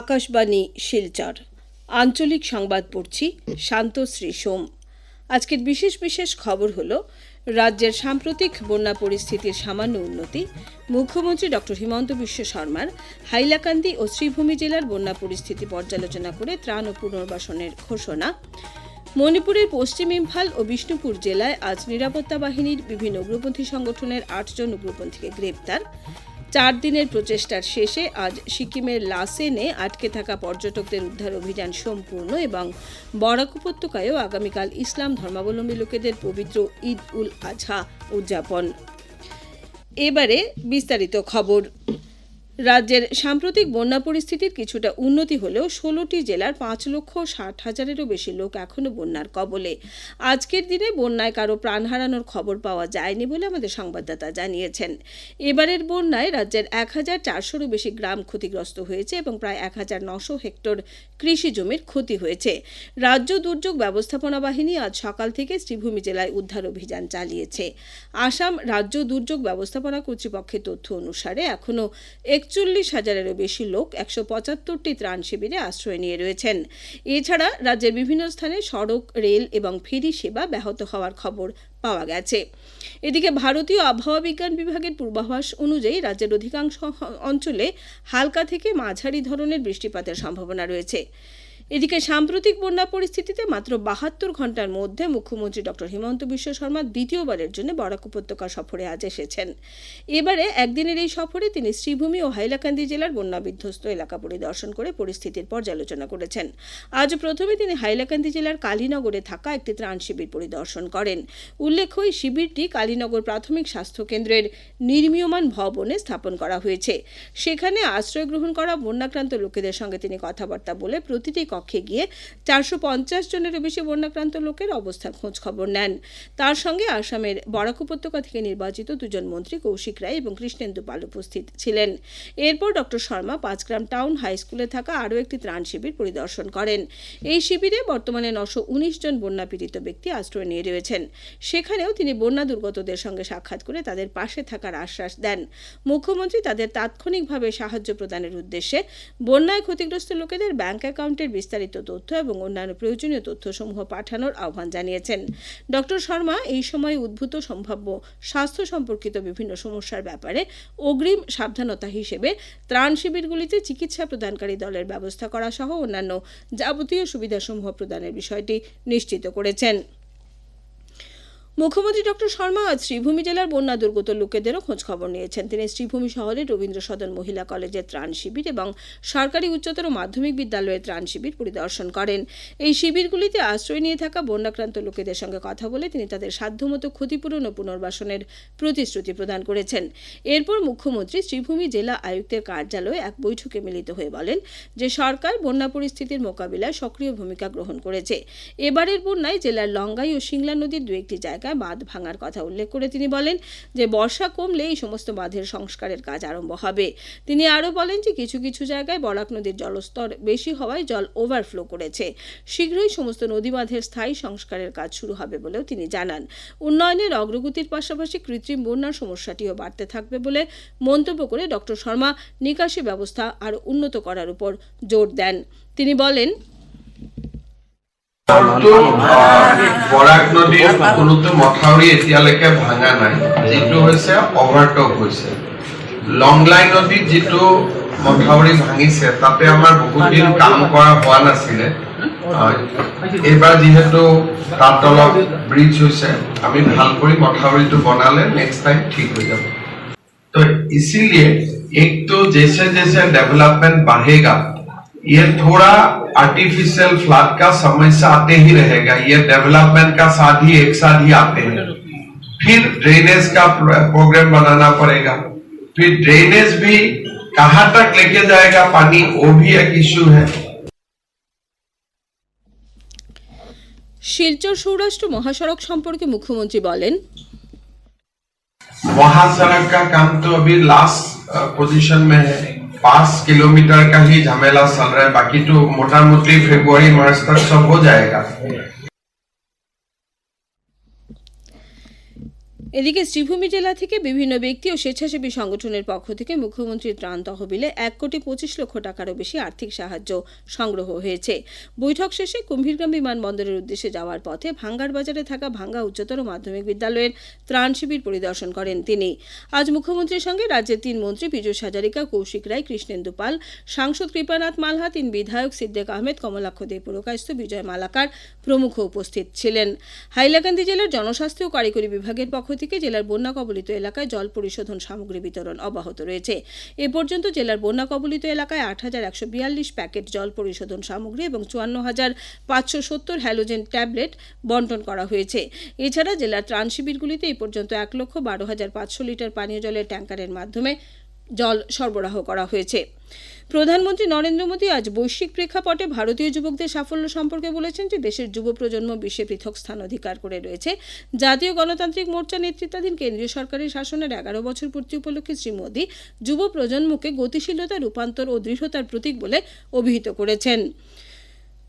আকাশবাণী, শিলচর। আঞ্চলিক সংবাদ পড়ছি শান্তশ্রী সোম। আজকের বিশেষ বিশেষ খবর হলো, রাজ্যের সাম্প্রতিক বন্যা পরিস্থিতির সামান্য উন্নতি, মুখ্যমন্ত্রী ডক্টর হিমন্ত বিশ্ব শর্মার হাইলাকান্দি ও শ্রীভূমি জেলার বন্যা পরিস্থিতি পর্যালোচনা করে ত্রাণ ও পুনর্বাসনের ঘোষণা। মণিপুরের পশ্চিম ইম্ফাল ও বিষ্ণুপুর জেলায় আজ নিরাপত্তা বাহিনীর বিভিন্ন উগ্রপন্থী সংগঠনের আটজন উগ্রপন্থীকে গ্রেপ্তার। চার দিনের প্রচেষ্টার শেষে আজ সিকিমের লাসেনে আটকে থাকা পর্যটকদের উদ্ধার অভিযান সম্পূর্ণ এবং বরাক উপত্যকায়ও আগামীকাল ইসলাম ধর্মাবলম্বী লোকেদের পবিত্র ঈদ উল আজহা উদযাপন। এবারে বিস্তারিত খবর। রাজ্যের সাম্প্রতিক বন্যা পরিস্থিতির কিছুটা উন্নতি হলেও ষোলোটি জেলার পাঁচ লক্ষ ষাট হাজারেরও বেশি লোক এখনও বন্যার কবলে। আজকের দিনে বন্যায় কারও প্রাণ হারানোর খবর পাওয়া যায়নি বলে আমাদের সংবাদদাতা জানিয়েছেন। এবারের বন্যায় রাজ্যের এক হাজার চারশোরও বেশি গ্রাম ক্ষতিগ্রস্ত হয়েছে এবং প্রায় এক হাজার নশো হেক্টর কৃষি জমির ক্ষতি হয়েছে। রাজ্য দুর্যোগ ব্যবস্থাপনা বাহিনী আজ সকাল থেকে শ্রীভূমি জেলায় উদ্ধার অভিযান চালিয়েছে। আসাম রাজ্য দুর্যোগ ব্যবস্থাপনা কর্তৃপক্ষের তথ্য অনুসারে এখনও একচল্লিশ হাজারেরও বেশি লোক একশো পঁচাত্তরটি ত্রাণ শিবিরে আশ্রয় নিয়ে রয়েছেন। এছাড়া রাজ্যের বিভিন্ন স্থানে সড়ক, রেল এবং ফেরি সেবা ব্যাহত হওয়ার খবর পাওয়া গেছে। এদিকে ভারতীয় আবহাওয়া বিজ্ঞান বিভাগের পূর্বাভাস অনুযায়ী রাজ্যের অধিকাংশ অঞ্চলে হালকা থেকে মাঝারি ধরনের বৃষ্টিপাতের সম্ভাবনা রয়েছে। এদিকে সাম্প্রতিক বন্যা পরিস্থিতিতে মাত্র বাহাত্তর ঘণ্টার মধ্যে মুখ্যমন্ত্রী ডক্টর হিমন্ত বিশ্ব শর্মা দ্বিতীয়বারের জন্য বরাক উপত্যকা সফরে আজ এসেছেন। এবারে একদিনের এই সফরে তিনি শ্রীভূমি ও হাইলাকান্দি জেলার বন্যা বিধ্বস্ত এলাকা পরিদর্শন করে পরিস্থিতির পর্যালোচনা করেছেন। আজ প্রথমে তিনি হাইলাকান্দি জেলার কালীনগরে থাকা একটি ত্রাণ শিবির পরিদর্শন করেন। উল্লেখ্য, এই শিবিরটি কালীনগর প্রাথমিক স্বাস্থ্য কেন্দ্রের নির্মীয়মান ভবনে স্থাপন করা হয়েছে। সেখানে আশ্রয় গ্রহণ করা বন্যাক্রান্ত লোকেদের সঙ্গে তিনি কথাবার্তা বলে প্রতিটি কক্ষে গিয়ে চারশো পঞ্চাশ জনেরও বেশি বন্যাক্রান্ত লোকের অবস্থার খোঁজ খবর নেন। তার সঙ্গে আসামের বরাক উপত্যকা থেকে নির্বাচিত দুজন মন্ত্রী কৌশিক রায় এবং কৃষ্ণেন্দু পাল উপস্থিত ছিলেন। এরপর doctor Sharma Panchgram town high স্কুলে থাকা আরও একটি ত্রাণ শিবির পরিদর্শন করেন। এই শিবিরে বর্তমানে নশো উনিশ জন বন্যা পীড়িত ব্যক্তি আশ্রয় নিয়ে রয়েছেন। সেখানেও তিনি বন্যা দুর্গতদের সঙ্গে সাক্ষাৎ করে তাদের পাশে থাকার আশ্বাস দেন। মুখ্যমন্ত্রী তাদের তাৎক্ষণিকভাবে সাহায্য প্রদানের উদ্দেশ্যে বন্যায় ক্ষতিগ্রস্ত লোকেদের ব্যাংক অ্যাকাউন্টের বিস্তারিত তথ্য এবং অন্যান্য প্রয়োজনীয় তথ্যসমূহ পাঠানোর আহ্বান জানিয়েছেন। ডক্টর শর্মা, এই সময় উদ্ভূত সম্ভাব্য স্বাস্থ্য সম্পর্কিত বিভিন্ন সমস্যার ব্যাপারে অগ্রিম সাবধানতা হিসেবে ত্রাণ শিবিরগুলিতে চিকিৎসা প্রদানকারী দলের ব্যবস্থা করা সহ অন্যান্য যাবতীয় সুবিধাসমূহ প্রদানের বিষয়টি নিশ্চিত করেছেন। মুখ্যমন্ত্রী ডক্টর শর্মা আজ শ্রীভূমি জেলার বন্যা দুর্গত লোকেদেরও খোঁজ খবর নিয়েছেন। তিনি শ্রীভূমি শহরের রবীন্দ্র সদন মহিলা কলেজের ত্রাণ শিবির এবং সরকারি উচ্চতর মাধ্যমিক বিদ্যালয়ের ত্রাণ শিবির পরিদর্শন করেন। এই শিবিরগুলিতে আশ্রয় নিয়ে থাকা বন্যাক্রান্ত লোকেদের সঙ্গে কথা বলে তিনি তাদের সাধ্যমতো ক্ষতিপূরণ ও পুনর্বাসনের প্রতিশ্রুতি প্রদান করেছেন। এরপর মুখ্যমন্ত্রী শ্রীভূমি জেলা আয়ুক্তের কার্যালয়ে এক বৈঠকে মিলিত হয়ে বলেন যে, সরকার বন্যা পরিস্থিতির মোকাবিলায় সক্রিয় ভূমিকা গ্রহণ করেছে। এবারের বন্যায় জেলার লঙ্গাই ও সিংলা নদীর দু একটি জায়গায় বাঁধ ভাঙার কথা উল্লেখ করে তিনি বলেন যে বর্ষা কমলে এই সমস্ত বাঁধের সংস্কারের কাজ আরম্ভ হবে। তিনি আরও বলেন যে কিছু কিছু জায়গায় বরাক নদীর জলস্তর বেশি হওয়ায় জল ওভারফ্লো করেছে। শীঘ্রই সমস্ত নদী বাঁধের স্থায়ী সংস্কারের কাজ শুরু হবে বলেও তিনি জানান। উন্নয়নের অগ্রগতির পাশাপাশি কৃত্রিম বন্যার সমস্যাটিও বাড়তে থাকবে বলে মন্তব্য করে ডক্টর শর্মা নিকাশি ব্যবস্থা আরও উন্নত করার উপর জোর দেন। তিনি বলেন বৰাক নদীৰ কোনোটো মথাউৰি এতিয়ালৈকে ভাঙা নাই। যিটো হৈছে অভাৰটপ হৈছে। লংলাই নদীত যিটো মথাউৰি ভাঙিছে, তাতে আমাৰ বহুদিন কাম কৰা হোৱা নাছিলে। এইবাৰ যিহেতু তাত অলপ ব্ৰিজ হৈছে, আমি ভালো কৰি মথাউৰিটো বনালে নেক্সট টাইম ঠিক হৈ যাব। তো ইচিলিয়ে এক তো জেছে জেছে ডেভেলপমেন্ট বাঢ়েগা। ये थोड़ा आर्टिफिशियल फ्लड का समस्या आते ही रहेगा ये डेवलपमेंट का साथ ही एक साथ ही आते हैं फिर ड्रेनेज का प्र- प्रोग्राम बनाना पड़ेगा फिर ड्रेनेज भी कहाँ तक लेके जाएगा पानी वो भी एक इश्यू है শিলচর সৌরাষ্ট্র মহাসড়ক সম্পর্কে মুখ্যমন্ত্রী বলেন महासड़क का काम तो अभी लास्ट पोजीशन में है पाँच किलोमीटर का ही झमेला चल रहा है। बाकी तो मोटा मोटी फेब्रुआरी मार्च तक सब हो जाएगा। এদিকে শ্রীভূমি জেলা থেকে বিভিন্ন ব্যক্তি ও স্বেচ্ছাসেবী সংগঠনের পক্ষ থেকে মুখ্যমন্ত্রীর ত্রাণ তহবিলে এক কোটি পঁচিশ লক্ষ টাকারও বেশি আর্থিক সাহায্য সংগ্রহ হয়েছে। বৈঠক শেষে কুম্ভীরগ্রাম বিমানবন্দরের উদ্দেশ্যে যাওয়ার পথে ভাঙ্গার বাজারে থাকা ভাঙ্গা উচ্চতর মাধ্যমিক বিদ্যালয়ের ত্রাণ শিবির পরিদর্শন করেন তিনি। আজ মুখ্যমন্ত্রীর সঙ্গে রাজ্যের তিন মন্ত্রী পীযূষ হাজারিকা, কৌশিক রায়, কৃষ্ণেন্দু পাল, সাংসদ কৃপানাথ মালহা, তিন বিধায়ক সিদ্দেক আহমেদ, কমলাক্ষ দে পুরকায়স্থ বিজয় মালাকার প্রমুখ উপস্থিত ছিলেন। হাইলাকান্দি জেলার জনস্বাস্থ্য ও কারিগরি বিভাগের পক্ষ থেকে জেলার বন্যা কবলিত এলাকায় জল পরিশোধন সামগ্রী বিতরণ অব্যাহত রয়েছে। এ পর্যন্ত জেলার বন্যা কবলিত এলাকায় আট হাজার একশো বিয়াল্লিশ প্যাকেট জল পরিশোধন সামগ্রী এবং চুয়ান্ন হাজার পাঁচশো সত্তর হ্যালোজেন ট্যাবলেট বন্টন করা হয়েছে। এছাড়া জেলার ত্রাণ শিবিরগুলিতে এই পর্যন্ত এক লক্ষ বারো হাজার পাঁচশো লিটার পানীয় জলের ট্যাঙ্কারের মাধ্যমে জল সরবরাহ করা হয়েছে। প্রধানমন্ত্রী নরেন্দ্র মোদী আজ বৈশ্বিক প্রেক্ষাপটে ভারতীয় যুবকদের সাফল্য সম্পর্কে বলেছেন যে দেশের যুব প্রজন্ম বিশ্বে পৃথক স্থান অধিকার করে রয়েছে। জাতীয় গণতান্ত্রিক মোর্চা নেতৃত্বাধীন কেন্দ্রীয় সরকারের শাসনের এগারো বছর পূর্তি উপলক্ষে শ্রী মোদী যুব প্রজন্মকে গতিশীলতা, রূপান্তর ও দৃঢ়তার প্রতীক বলে অভিহিত করেছেন।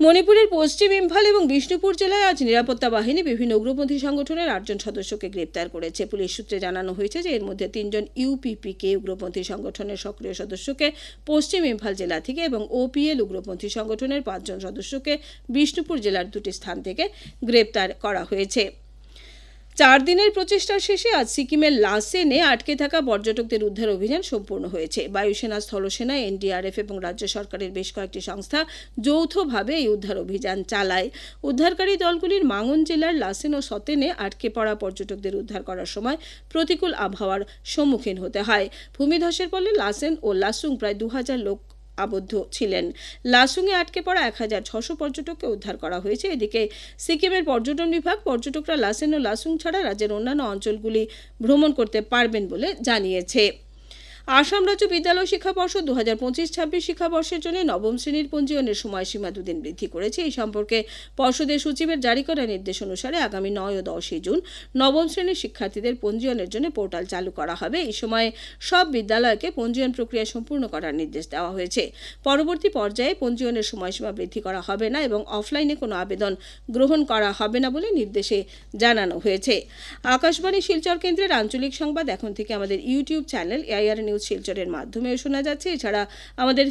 মণিপুরের পশ্চিম ইম্ফল এবং বিষ্ণুপুর জেলায় আজ নিরাপত্তা বাহিনী বিভিন্ন উগ্রপন্থী সংগঠনের আটজন সদস্যকে গ্রেপ্তার করেছে। পুলিশ সূত্রে জানানো হয়েছে যে, এর মধ্যে তিনজন ইউপিপিকে উগ্রপন্থী সংগঠনের সক্রিয় সদস্যকে পশ্চিম ইম্ফল জেলা থেকে এবং ওপিএল উগ্রপন্থী সংগঠনের পাঁচজন সদস্যকে বিষ্ণুপুর জেলার দুটি স্থান থেকে গ্রেপ্তার করা হয়েছে। চার দিনের প্রচেষ্টার শেষে আজ সিকিমের লাসেনে আটকে থাকা পর্যটকদের উদ্ধার অভিযান সম্পূর্ণ হয়েছে। বায়ুসেনা, স্থলসেনা, এনডিআরএফ এবং রাজ্য সরকারের বেশ কয়েকটি সংস্থা যৌথভাবে এই উদ্ধার অভিযান চালায়। উদ্ধারকারী দলগুলির মাঙ্গন জেলার লাসেন ও সতেনে আটকে পড়া পর্যটকদের উদ্ধার করার সময় প্রতিকূল আবহাওয়ার সম্মুখীন হতে হয়। ভূমিধসের ফলে লাসেন ও লাসুং প্রায় দু হাজার লোক আবদ্ধ ছিলেন। লাসুংয়ে আটকে পড়া এক হাজার ছশো পর্যটককে উদ্ধার করা হয়েছে। এদিকে সিকিমের পর্যটন বিভাগ পর্যটকরা লাসেন ও লাসুং ছাড়া রাজ্যের অন্যান্য অঞ্চলগুলি ভ্রমণ করতে পারবেন বলে জানিয়েছে। আসাম রাজ্য বিদ্যালয় শিক্ষা পর্ষদ দু হাজার পঁচিশ ছাব্বিশ শিক্ষাবর্ষের জন্য নবম শ্রেণির পঞ্জীয়নের সময়সীমা দুদিন বৃদ্ধি করেছে। এই সম্পর্কে পর্ষদের সচিবের জারি করা নির্দেশ অনুসারে আগামী নয় ও দশই জুন নবম শ্রেণির শিক্ষার্থীদের পঞ্জীয়নের জন্য পোর্টাল চালু করা হবে। এই সময়ে সব বিদ্যালয়কে পঞ্জীয়ন প্রক্রিয়া সম্পূর্ণ করার নির্দেশ দেওয়া হয়েছে। পরবর্তী পর্যায়ে পঞ্জীয়নের সময়সীমা বৃদ্ধি করা হবে না এবং অফলাইনে কোনো আবেদন গ্রহণ করা হবে না বলে নির্দেশে জানানো হয়েছে। আকাশবাণী শিলচর কেন্দ্রের আঞ্চলিক সংবাদ এখন থেকে আমাদের ইউটিউব চ্যানেল এআইআর নিউজ শিলচরের মাধ্যমেও শোনা যাচ্ছে। এছাড়া আমাদের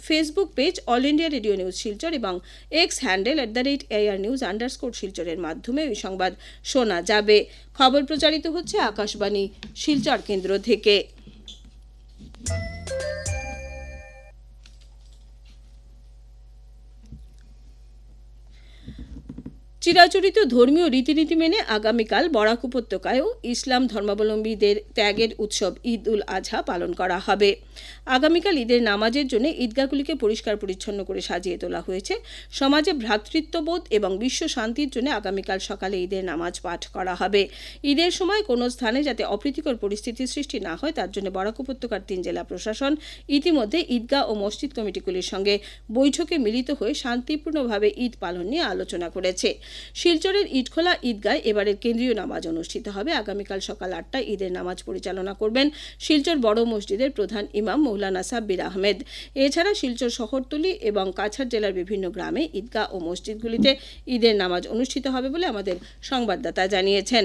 Facebook page All India Radio news Silchar এবং X handle at the rate AIR news underscore শিলচরের মাধ্যমে এই সংবাদ শোনা যাবে। খবর প্রচারিত হচ্ছে আকাশবাণী শিলচর কেন্দ্র থেকে। চিরাচরিত ধর্মীয় রীতিনীতি মেনে আগামীকাল বরাক উপত্যকায়ও ইসলাম ধর্মাবলম্বীদের ত্যাগের উৎসব ঈদ উল আজহা পালন করা হবে। আগামীকাল ঈদের নামাজের জন্য ঈদগাহগুলিকে পরিষ্কার পরিচ্ছন্ন করে সাজিয়ে তোলা হয়েছে। সমাজে ভ্রাতৃত্ববোধ এবং বিশ্ব শান্তির জন্য আগামীকাল সকালে ঈদের নামাজ পাঠ করা হবে। ঈদের সময় কোনো স্থানে যাতে অপ্রীতিকর পরিস্থিতির সৃষ্টি না হয়, তার জন্য বরাক উপত্যকার তিন জেলা প্রশাসন ইতিমধ্যে ঈদগাহ ও মসজিদ কমিটিগুলির সঙ্গে বৈঠকে মিলিত হয়ে শান্তিপূর্ণভাবে ঈদ পালন নিয়ে আলোচনা করেছে। শিলচরের ইটখোলা ঈদগায় এবারের কেন্দ্রীয় নামাজ অনুষ্ঠিত হবে। আগামীকাল সকাল আটটায় ঈদের নামাজ পরিচালনা করবেন শিলচর বড় মসজিদের প্রধান ইমাম মৌলানা সাব্বির আহমেদ। এছাড়া শিলচর শহরতলি এবং কাছাড় জেলার বিভিন্ন গ্রামে ঈদগাহ ও মসজিদগুলিতে ঈদের নামাজ অনুষ্ঠিত হবে বলে আমাদের সংবাদদাতা জানিয়েছেন।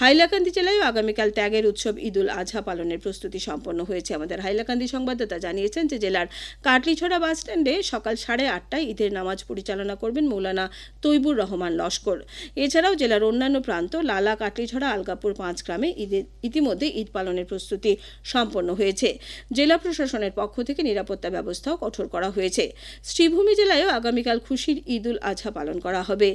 হাইলাকান্দি জেলায়ও আগামীকাল ত্যাগের উৎসব ঈদ উল আজহা পালনের প্রস্তুতি সম্পন্ন হয়েছে আমাদের হাইলাকান্দি সংবাদদাতা জানিয়েছেন যে জেলার কাটলিছড়া বাসস্ট্যান্ডে সকাল সাড়ে আটটায় ঈদের নামাজ পরিচালনা করবেন মৌলানা তৈবুর রহমান লস্কর। এছাড়াও জেলার অন্যান্য প্রান্ত লালা কাটলিছড়া আলগাপুর পাঁচ গ্রামে ঈদের ইতিমধ্যে ঈদ পালনের প্রস্তুতি সম্পন্ন হয়েছে। জেলা প্রশাসনের পক্ষ থেকে নিরাপত্তা ব্যবস্থাও কঠোর করা হয়েছে। শ্রীভূমি জেলায়ও আগামীকাল খুশির ঈদ উল আজহা পালন করা হবে।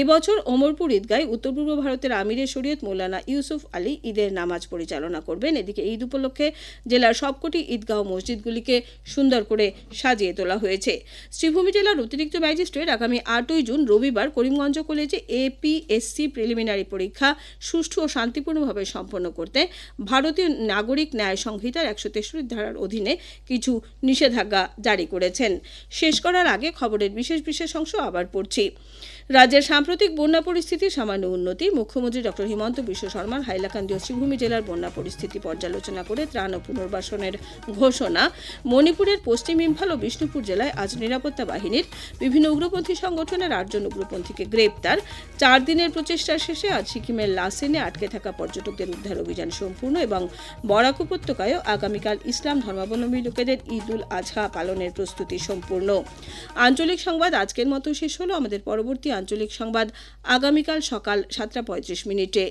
এবছর ওমরপুর ঈদগায় উত্তর পূর্ব ভারতের আমিরের শরীয়ত মৌলানা ইউসুফ আলী ঈদের নামাজ পরিচালনা করবেন। এদিকে ঈদ উপলক্ষে জেলার সবকটি ঈদগাহ মসজিদগুলিকে সুন্দর করে সাজিয়ে তোলা হয়েছে। শ্রীভূমি জেলার অতিরিক্ত ম্যাজিস্ট্রেট আগামী আটই জুন রবিবার করিমগঞ্জ কলেজে এপিএসসি প্রিলিমিনারি পরীক্ষা সুষ্ঠু ও শান্তিপূর্ণভাবে সম্পন্ন করতে ভারতীয় নাগরিক ন্যায় সংহিতার একশো তেষট্টি ধারার অধীনে কিছু নিষেধাজ্ঞা জারি করেছেন। শেষ করার আগে খবরের বিশেষ বিশেষ অংশ আবার পড়ছি। রাজ্যের সাম্প্রতিক বন্যা পরিস্থিতির সামান্য উন্নতি, মুখ্যমন্ত্রী ডক্টর হিমন্ত বিশ্ব শর্মার হাইলাকান্দি ও জেলার বন্যা পরিস্থিতি পর্যালোচনা করে ত্রাণ ও পুনর্বাসনের ঘোষণা। মণিপুরের পশ্চিম ইম্ফল ও বিষ্ণুপুর জেলায় আজ নিরাপত্তা বাহিনীর বিভিন্ন উগ্রপন্থী সংগঠনের আটজন উগ্রপন্থীকে গ্রেপ্তার। চার দিনের প্রচেষ্টার শেষে আজ সিকিমের লাসেনে আটকে থাকা পর্যটকদের উদ্ধার অভিযান সম্পূর্ণ এবং বরাক উপত্যকায়ও আগামীকাল ইসলাম ধর্মাবলম্বী লোকেদের ঈদ উল আজহা পালনের প্রস্তুতি সম্পূর্ণ। আঞ্চলিক সংবাদ আজকের মতো শেষ হলো। আমাদের পরবর্তী আঞ্চলিক সংবাদ আগামীকাল সকাল সাতটা পঁয়ত্রিশ মিনিটে।